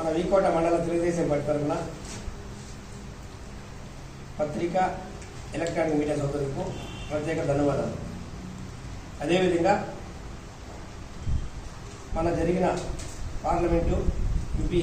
మన వీకోట మండల తెలుగుదేశం పార్టీ తరఫున పత్రిక ఎలక్ట్రానిక్ మీడియా సోదరులకు ప్రత్యేక ధన్యవాదాలు. అదేవిధంగా మన జరిగిన పార్లమెంటు ఎంపీ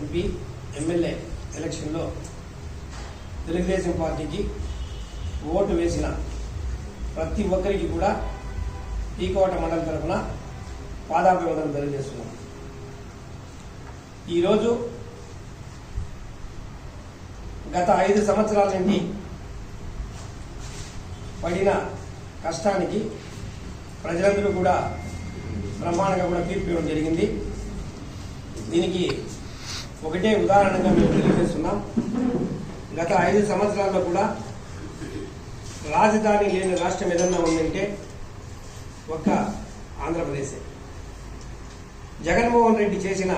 ఎంపీ ఎమ్మెల్యే ఎలక్షన్లో తెలుగుదేశం పార్టీకి ఓటు వేసిన ప్రతి ఒక్కరికి కూడా టీకోట మండలం తరఫున పాదాభివందనం తెలియజేస్తున్నాం. ఈరోజు గత ఐదు సంవత్సరాల నుండి పడిన కష్టానికి ప్రజలందరూ కూడా బ్రహ్మాండంగా కూడా తీర్పు ఇవ్వడం జరిగింది. దీనికి ఒకటే ఉదాహరణగా మేము తెలియజేస్తున్నాం. గత ఐదు సంవత్సరాల్లో కూడా రాజధాని లేని రాష్ట్రం ఏదన్నా ఉందంటే ఒక్క ఆంధ్రప్రదేశే. జగన్మోహన్ రెడ్డి చేసిన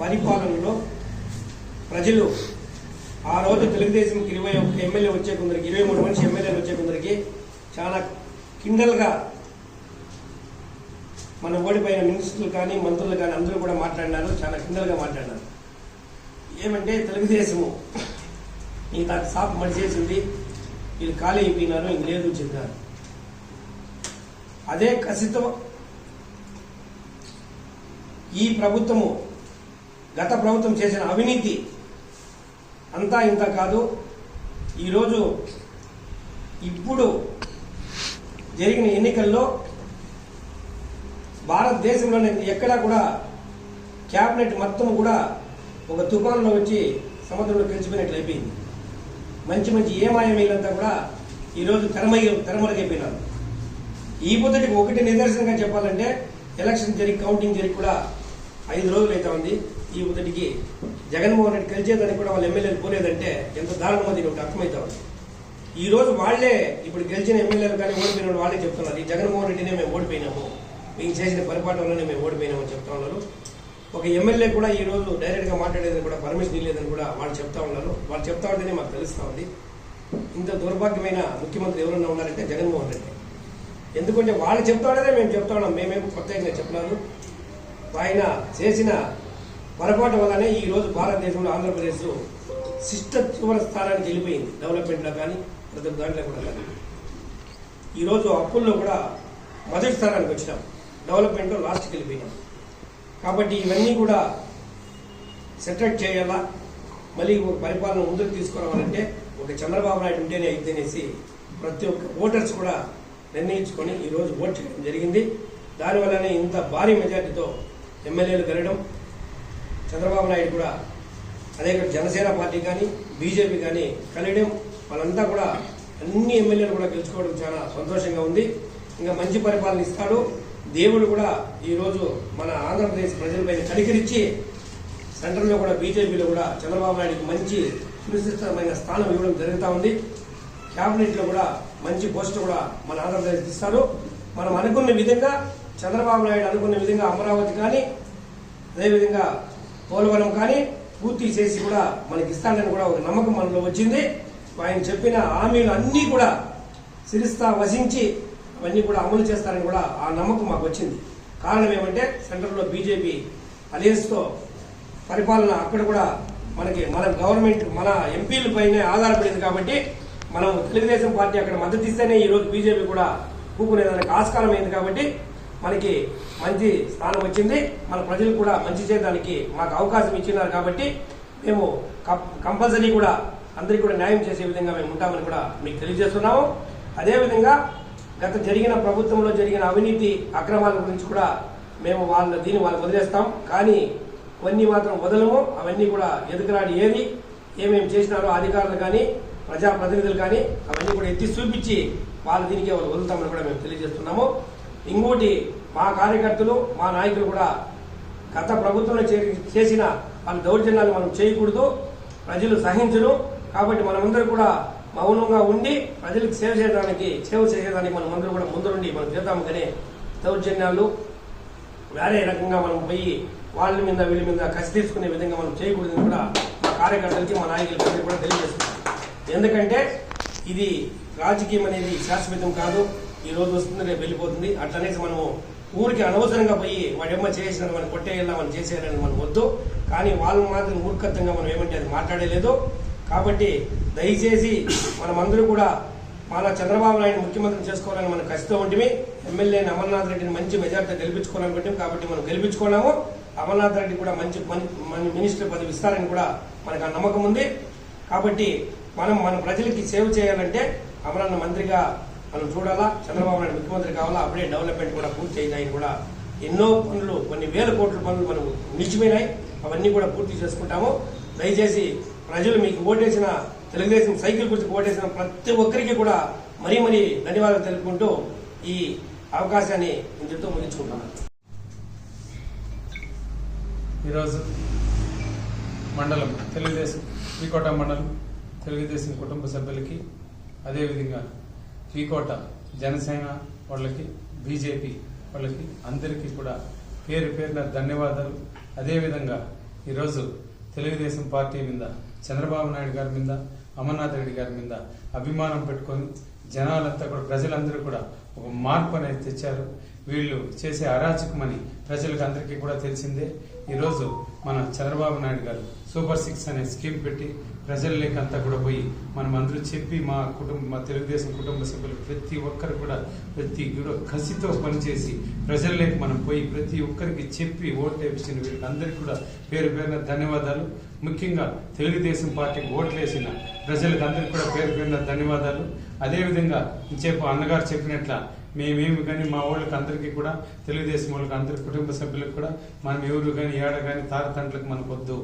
పరిపాలనలో ప్రజలు ఆ రోజు తెలుగుదేశంకి ఇరవై ఒక్క ఎమ్మెల్యే వచ్చే కొందరికి ఇరవై మూడు మనిషి ఎమ్మెల్యేలు వచ్చే కొందరికి చాలా కిండల్గా మన ఓడిపోయిన మినిస్టర్లు కానీ మంత్రులు కానీ అందరూ కూడా మాట్లాడినారు చాలా కిండల్గా మాట్లాడినారు. ఏమంటే తెలుగుదేశము ఈ నాకు సాప్ మడిచేసింది వీళ్ళు ఖాళీ అయిపోయినారు ఇంక లేదు చెప్పినారు. అదే కసితో ఈ ప్రభుత్వము గత ప్రభుత్వం చేసిన అవినీతి అంతా ఇంత కాదు. ఈరోజు ఇప్పుడు జరిగిన ఎన్నికల్లో భారతదేశంలోనే ఎక్కడా కూడా క్యాబినెట్ మొత్తం కూడా ఒక తుఫాన్లో వచ్చి సముద్రంలో కలిసిపోయినట్లు అయిపోయింది. మంచి మంచి ఏమాయమీలంతా కూడా ఈరోజు తెరమయ్య తెరమరుగైపోయినారు ఈ పొద్దుటికి ఒకటి నిదర్శనంగా చెప్పాలంటే ఎలక్షన్ జరిగి కౌంటింగ్ జరిగి కూడా ఐదు రోజులు అయితే ఉంది. ఈ ఉదటికి జగన్మోహన్ రెడ్డి కలిసేదానికి కూడా వాళ్ళ ఎమ్మెల్యేలు పోలేదంటే ఎంత దారుణమో దీని ఒకటి అర్థమవుతా ఉంది. ఈ రోజు వాళ్ళే ఇప్పుడు గెలిచిన ఎమ్మెల్యేలు కానీ ఓడిపోయిన వాళ్ళే చెప్తున్నారు. ఈ జగన్మోహన్ రెడ్డినే మేము ఓడిపోయినాము. మేము చేసిన పరిపాలన వల్లనే మేము ఓడిపోయినామని చెప్తా ఉన్నారు. ఒక ఎమ్మెల్యే కూడా ఈ రోజు డైరెక్ట్గా మాట్లాడేదని కూడా పర్మిషన్ ఇవ్వలేదని కూడా వాళ్ళు చెప్తా ఉన్నారు. వాళ్ళు చెప్తా ఉంటేనే మాకు తెలుస్తూ ఉంది. ఇంత దౌర్భాగ్యమైన ముఖ్యమంత్రి ఎవరన్నా ఉన్నారంటే జగన్మోహన్ రెడ్డి. ఎందుకంటే వాళ్ళు చెప్తా ఉండేదే మేము చెప్తా ఉన్నాం. మేమేం ప్రత్యేకంగా చెప్పలేదు. ఆయన చేసిన పొరపాటు వల్లనే ఈ రోజు భారతదేశంలో ఆంధ్రప్రదేశ్ శిష్ట చివర స్థానానికి వెళ్ళిపోయింది. డెవలప్మెంట్లో కానీ ప్రతి ఒక్క దాంట్లో కూడా కానీ. ఈరోజు అప్పుల్లో కూడా మొదటి స్థానానికి వచ్చినాం. డెవలప్మెంట్లో లాస్ట్కి వెళ్ళిపోయినాం. కాబట్టి ఇవన్నీ కూడా సెటరేట్ చేయాలా? మళ్ళీ ఒక పరిపాలన ముందుకు తీసుకురావాలంటే ఒక చంద్రబాబు నాయుడు ఉంటేనే అయితేనేసి ప్రతి ఒక్క ఓటర్స్ కూడా నిర్ణయించుకొని ఈరోజు ఓట్ చేయడం జరిగింది. దానివల్లనే ఇంత భారీ మెజార్టీతో ఎమ్మెల్యేలు గెలడం చంద్రబాబు నాయుడు కూడా అదే జనసేన పార్టీ కానీ బీజేపీ కానీ కలియడం వాళ్ళంతా కూడా అన్ని ఎమ్మెల్యేలు కూడా గెలుచుకోవడం చాలా సంతోషంగా ఉంది. ఇంకా మంచి పరిపాలన ఇస్తాడు. దేవుడు కూడా ఈరోజు మన ఆంధ్రప్రదేశ్ ప్రజలపైన కనికరించి సెంటర్లో కూడా బీజేపీలో కూడా చంద్రబాబు నాయుడుకి మంచి సునిశ్చితమైన స్థానం ఇవ్వడం జరుగుతూ ఉంది. క్యాబినెట్లో కూడా మంచి పోస్ట్ కూడా మన ఆంధ్రప్రదేశ్ ఇస్తారు మనం అనుకున్న విధంగా చంద్రబాబు నాయుడు అనుకున్న విధంగా అమరావతి కానీ అదేవిధంగా పోలవరం కానీ పూర్తి చేసి కూడా మనకి ఇస్తాడని కూడా ఒక నమ్మకం మనలో వచ్చింది. ఆయన చెప్పిన హామీలు అన్నీ కూడా సిరిస్తా వసించి అవన్నీ కూడా అమలు చేస్తారని కూడా ఆ నమ్మకం మాకు వచ్చింది. కారణం ఏమంటే సెంట్రల్లో బీజేపీ అలయన్స్తో పరిపాలన అక్కడ కూడా మనకి మన గవర్నమెంట్ మన ఎంపీల పైనే ఆధారపడింది కాబట్టి మనం తెలుగుదేశం పార్టీ అక్కడ మద్దతు ఇస్తేనే ఈ రోజు బీజేపీ కూడా కూకునేదానికి ఆస్కారం అయింది కాబట్టి మనకి మంచి స్థానం వచ్చింది. మన ప్రజలు కూడా మంచి చేయడానికి మాకు అవకాశం ఇచ్చినారు కాబట్టి మేము కంపల్సరీ కూడా అందరికీ కూడా న్యాయం చేసే విధంగా మేము ఉంటామని కూడా మీకు తెలియజేస్తున్నాము. అదేవిధంగా గత జరిగిన ప్రభుత్వంలో జరిగిన అవినీతి అక్రమాల గురించి కూడా మేము వాళ్ళ దీన్ని వాళ్ళు వదిలేస్తాం. కానీ అవన్నీ మాత్రం వదలము. అవన్నీ కూడా ఎదుగురాడి ఏది ఏమేమి చేసినారో అధికారులు కానీ ప్రజాప్రతినిధులు కానీ అవన్నీ కూడా ఎత్తి చూపించి వాళ్ళ దీనికి వాళ్ళు వదులుతామని కూడా మేము తెలియజేస్తున్నాము. ఇంకోటి మా కార్యకర్తలు మా నాయకులు కూడా గత ప్రభుత్వంలో చే- చేసిన వాళ్ళ దౌర్జన్యాలు మనం చేయకూడదు ప్రజలు సహించరు. కాబట్టి మనమందరం కూడా మౌనంగా ఉండి ప్రజలకు సేవ చేయడానికి సేవ చేసేదానికి మనం అందరూ కూడా ముందుండి మనం చేద్దాం కానీ దౌర్జన్యాలు వేరే రకంగా మనం పోయి వాళ్ళ మీద వీళ్ళ మీద కసి తీసుకునే విధంగా మనం చేయకూడదని కూడా మా కార్యకర్తలకి మా నాయకులకి కూడా తెలియజేస్తున్నాం. ఎందుకంటే ఇది రాజకీయం అనేది శాశ్వతం కాదు. ఈ రోజు వస్తుంది రేపు వెళ్ళిపోతుంది. అట్లనేసి మనము ఊరికి అనవసరంగా పోయి వాడేమో చేసిన మనం కొట్టేయాలా మనం చేసేయాలని మనం వద్దు. కానీ వాళ్ళు మాత్రం మూర్ఖత్వంగా మనం ఏమంటే అది మాట్లాడలేదు. కాబట్టి దయచేసి మనమందరూ కూడా మన చంద్రబాబు నాయుడు ముఖ్యమంత్రి చేసుకోవాలని మనం కసితో ఉంటే ఎమ్మెల్యేని అమర్నాథ్ రెడ్డిని మంచి మెజార్టీ గెలిపించుకోవాలనుకుంటాం కాబట్టి మనం గెలిపించుకున్నాము. అమర్నాథ్ రెడ్డి కూడా మంచి మినిస్టర్ పదవి ఇస్తారని కూడా మనకు ఆ నమ్మకం ఉంది. కాబట్టి మనం మన ప్రజలకి సేవ చేయాలంటే అమరన్న మంత్రిగా మనం చూడాలా? చంద్రబాబు నాయుడు ముఖ్యమంత్రి కావాలా? అప్పుడే డెవలప్మెంట్ కూడా పూర్తి అయిందని కూడా. ఎన్నో పనులు కొన్ని వేల కోట్ల పనులు మనం నిలిచిపోయినాయి. అవన్నీ కూడా పూర్తి చేసుకుంటాము. దయచేసి ప్రజలు మీకు ఓటేసిన తెలుగుదేశం సైకిల్ గురించి ఓటేసిన ప్రతి ఒక్కరికి కూడా మరీ మరీ ధన్యవాదాలు తెలుపుకుంటూ ఈ అవకాశాన్ని ఇంతతో ముగించుకుంటున్నాను. ఈరోజు మండలం తెలుగుదేశం శ్రీకోట మండలం తెలుగుదేశం కుటుంబ సభ్యులకి అదేవిధంగా పీకోట జనసేన వాళ్ళకి బీజేపీ వాళ్ళకి అందరికీ కూడా పేరు పేరున ధన్యవాదాలు. అదేవిధంగా ఈరోజు తెలుగుదేశం పార్టీ మీద చంద్రబాబు నాయుడు గారి మీద అమర్నాథ్ రెడ్డి గారి మీద అభిమానం పెట్టుకొని జనాలంతా కూడా ప్రజలందరూ కూడా ఒక మార్పు అనేది తెచ్చారు. వీళ్ళు చేసే అరాచకమని ప్రజలకు అందరికీ కూడా తెలిసిందే. ఈరోజు మన చంద్రబాబు నాయుడు గారు సూపర్ సిక్స్ అనే స్కీమ్ పెట్టి ప్రజల్లోకి అంతా కూడా పోయి మనం అందరూ చెప్పి మా కుటుంబ మా తెలుగుదేశం కుటుంబ సభ్యులు ప్రతి ఒక్కరు కూడా ప్రతి కూడా కసితో పనిచేసి ప్రజల్లోకి మనం పోయి ప్రతి ఒక్కరికి చెప్పి ఓట్లు వేపించిన వీళ్ళందరికీ కూడా పేరు పేరున ధన్యవాదాలు. ముఖ్యంగా తెలుగుదేశం పార్టీకి ఓట్లు వేసిన ప్రజలకు అందరికీ కూడా పేరు పేరున ధన్యవాదాలు. అదేవిధంగా చెప్పు అన్నగారు చెప్పినట్ల మేమేమి కానీ మా వాళ్ళకి అందరికీ కూడా తెలుగుదేశం వాళ్ళకి అందరి కుటుంబ సభ్యులకు కూడా మనం ఎవరు కానీ ఏడ కానీ తారతండ్రులకు మనకొద్దు.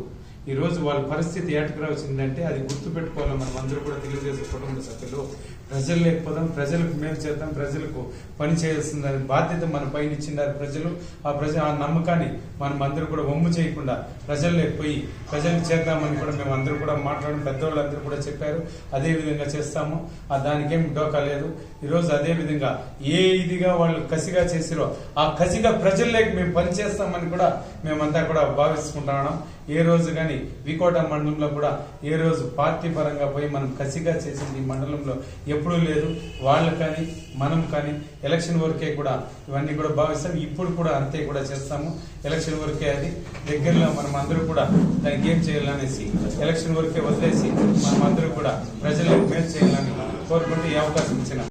ఈరోజు వాళ్ళ పరిస్థితి ఏటకు వచ్చిందంటే అది గుర్తుపెట్టుకోవాలి మనం అందరూ కూడా తెలియజేసే కుటుంబ సభ్యులు. ప్రజలు లేకపోదాం ప్రజలకు మేలు చేద్దాం ప్రజలకు పని చేయాల్సిందని బాధ్యత మన పైన ఇచ్చినారు ప్రజలు. ఆ ప్రజలు ఆ నమ్మకాన్ని మనం అందరూ కూడా వమ్ము చేయకుండా ప్రజలు పోయి ప్రజలకు చేద్దామని కూడా మేము అందరూ కూడా మాట్లాడడం పెద్దవాళ్ళు అందరూ కూడా చెప్పారు. అదే విధంగా చేస్తాము. ఆ దానికేం డోకా లేదు. ఈరోజు అదే విధంగా ఏ ఇదిగా వాళ్ళు కసిగా చేసిరో ఆ కసిగా ప్రజల్లోకి మేము పనిచేస్తామని కూడా మేమంతా కూడా భావిస్తున్నాం ఏ రోజు కానీ వికోట మండలంలో కూడా ఏ రోజు పార్టీ పరంగా పోయి మనం కసిగా చేసింది ఈ మండలంలో ఎప్పుడూ లేదు. వాళ్ళు కానీ మనం కానీ ఎలక్షన్ వరకే కూడా ఇవన్నీ కూడా భావిస్తాం. ఇప్పుడు కూడా అంతే కూడా చేస్తాము. ఎలక్షన్ వరకే అది. దగ్గరలో మనం అందరూ కూడా దానికి ఏం చేయాలనేసి ఎలక్షన్ వరకే వదిలేసి మనం అందరూ కూడా ప్రజలకు మేలు చేయాలని కోరుకుంటూ ఈ అవకాశం ఇచ్చినాం.